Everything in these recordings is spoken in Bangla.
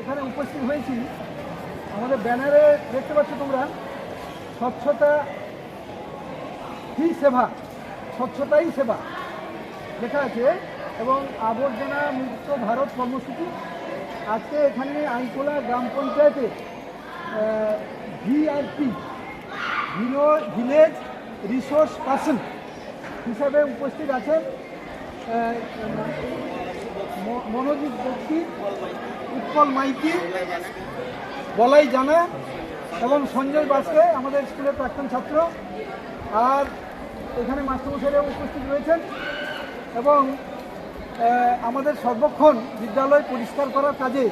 এখানে উপস্থিত হয়েছি। আমাদের ব্যানারে দেখতে পাচ্ছ তোমরা, স্বচ্ছতা হি সেবা? স্বচ্ছতাই সেবা। লেখা আছে, এবং আবর্জনা মুক্ত ভারত কর্মসূচি। আজকে এখানে আইকোলা গ্রাম পঞ্চায়েতে ভিআরপি ভিলেজ রিসোর্স পার্সন হিসাবে উপস্থিত আছেন মনোজিৎ বক্সি উৎপল মাইতি বলাই জানা এবং সঞ্জয় বাসকে আমাদের স্কুলের প্রাক্তন ছাত্র আর এখানে মাস্টারমশাইরাও উপস্থিত রয়েছেন এবং আমাদের সর্বক্ষণ বিদ্যালয় পরিষ্কার করার কাজে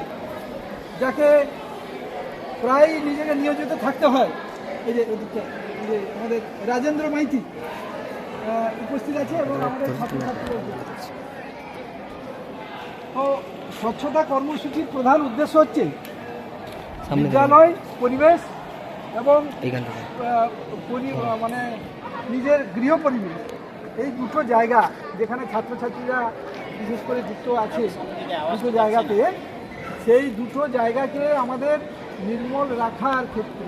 যাকে প্রায় নিজেকে নিয়োজিত থাকতে হয়, এই যে যে আমাদের রাজেন্দ্র মাইতি উপস্থিত আছে এবং আমাদের আছে। তো স্বচ্ছতা কর্মসূচির প্রধান উদ্দেশ্য হচ্ছে বিদ্যালয় পরিবেশ এবং মানে নিজের গৃহ পরিবেশ। এই দুটো জায়গা যেখানে ছাত্রছাত্রীরা বিশেষ করে যুক্ত আছে দুটো জায়গাতে সেই দুটো জায়গাকে আমাদের নির্মল রাখার ক্ষেত্রে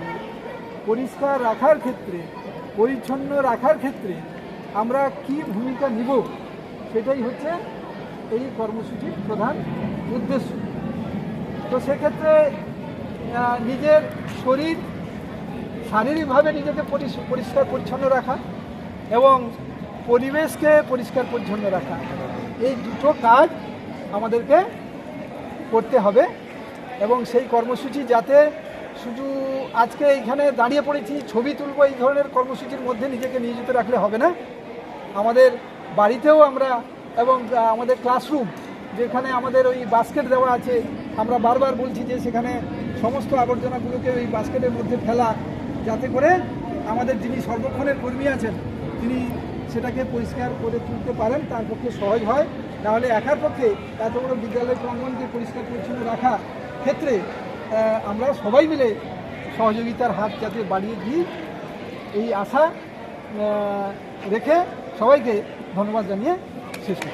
পরিষ্কার রাখার ক্ষেত্রে পরিচ্ছন্ন রাখার ক্ষেত্রে আমরা কি ভূমিকা নিব সেটাই হচ্ছে এই কর্মসূচির প্রধান উদ্দেশ্য। তো সেক্ষেত্রে নিজের শরীর শারীরিকভাবে নিজেকে পরিষ্কার পরিচ্ছন্ন রাখা এবং পরিবেশকে পরিষ্কার পরিচ্ছন্ন রাখা, এই দুটো কাজ আমাদেরকে করতে হবে এবং সেই কর্মসূচি যাতে শুধু আজকে এইখানে দাঁড়িয়ে পড়েছি, ছবি তুলব এই ধরনের কর্মসূচির মধ্যে নিজেকে নিয়োজিত রাখলে হবে না। আমাদের বাড়িতেও আমরা এবং আমাদের ক্লাসরুম যেখানে আমাদের ওই বাস্কেট দেওয়া আছে, আমরা বারবার বলছি যে সেখানে সমস্ত আবর্জনাগুলোকে ওই বাস্কেটের মধ্যে ফেলা, যাতে করে আমাদের যিনি সর্বক্ষণের কর্মী আছেন, তিনি সেটাকে পরিষ্কার করে তুলতে পারেন, তার পক্ষে সহজ হয়। নাহলে একার পক্ষে এত বড় বিদ্যালয় প্রাঙ্গণকে পরিষ্কার পরিচ্ছন্ন রাখা ক্ষেত্রে আমরা সবাই মিলে সহযোগিতার হাত যাতে বাড়িয়ে দিই, এই আশা রেখে সবাইকে ধন্যবাদ জানিয়ে sí, sí.